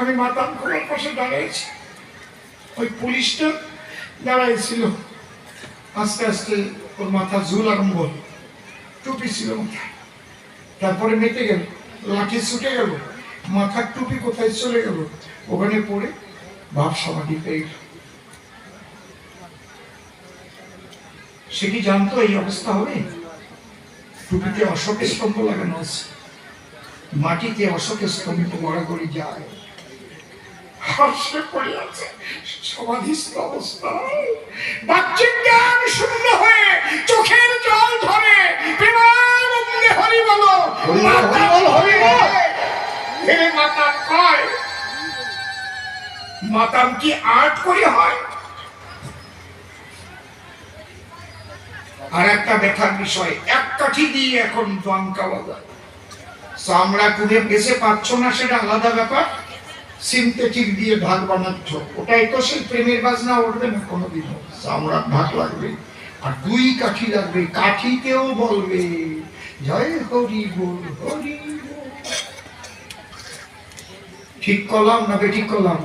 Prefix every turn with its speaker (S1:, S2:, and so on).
S1: আমি মাতাম খোলার পাশে দাঁড়িয়েছি ওই পুলিশটা দাঁড়াইছিল। আস্তে আস্তে ওর মাথা ঝুল আরম্ভ হলো। টুপি ছিল তারপরে মেটে গেল। লাঠি ছুটে গেল। মাথার টুপি কোথায় চলে গেল? ওখানে পড়ে ভাব সমাধি পেয়ে গেল। সে কি জানতো এই অবস্থা হবে? টুপিতে অশোকের স্তম্ভ লাগানো আছে। মাটিতে অশোকের স্তম্ভ গড়াগড়ি যায়। হাসে পড়ে আছে সমাধিস্থ অবস্থায় বাহ্যিক জ্ঞান শূন্য হয়ে চোখের জল ধরে হরি বলো।
S2: হরি বল,
S1: মাতা
S2: হরি বল, হরি বল।
S1: হে মাতা কয় মাতাম কি আর্ট করে হয়? আর একটা দেখার বিষয় এক কাঠি দিয়ে এখন দঙ্কা বাজায় চামড়া কুড়ে বেঁচে পাচ্ছ না সেটা আলাদা ব্যাপার। সিনথেটিক দিয়ে ভাগ বানাচ্ছ। ওটাই তো সেই প্রেমের বাজনা উঠবে না। কোনোদিনও চামড়ার ভাগ লাগবে, আর দুই কাঠি লাগবে, কাঠিতেও বলবে, জয় হরি বল, হরি। ঠিক করলাম না বেঠিক করলাম?